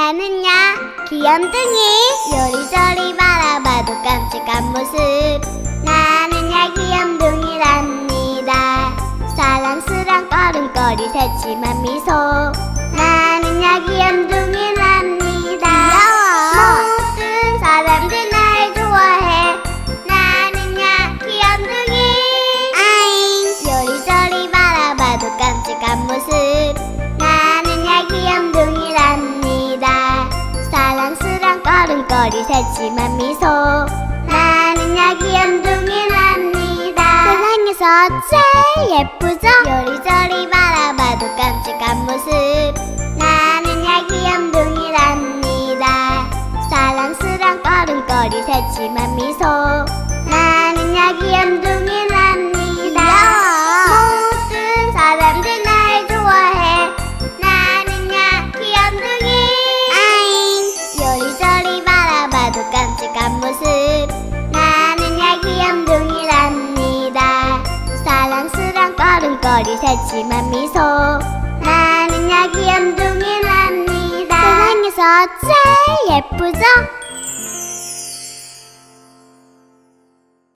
나는야 귀염둥이 요리조리 바라봐도 깜찍한 모습. 나는야 귀염둥이랍니다. 사랑스런 걸음걸이 새침한 미소 걸음걸이 새침한 미소. 나는야 귀염둥이랍니다. 세상에서 제일 예쁘죠? 요리조리 바라봐도 깜찍한 모습 걸음걸이 새침한 미소 나는야 귀염둥이 랍니다 세상에서 제일 예쁘죠?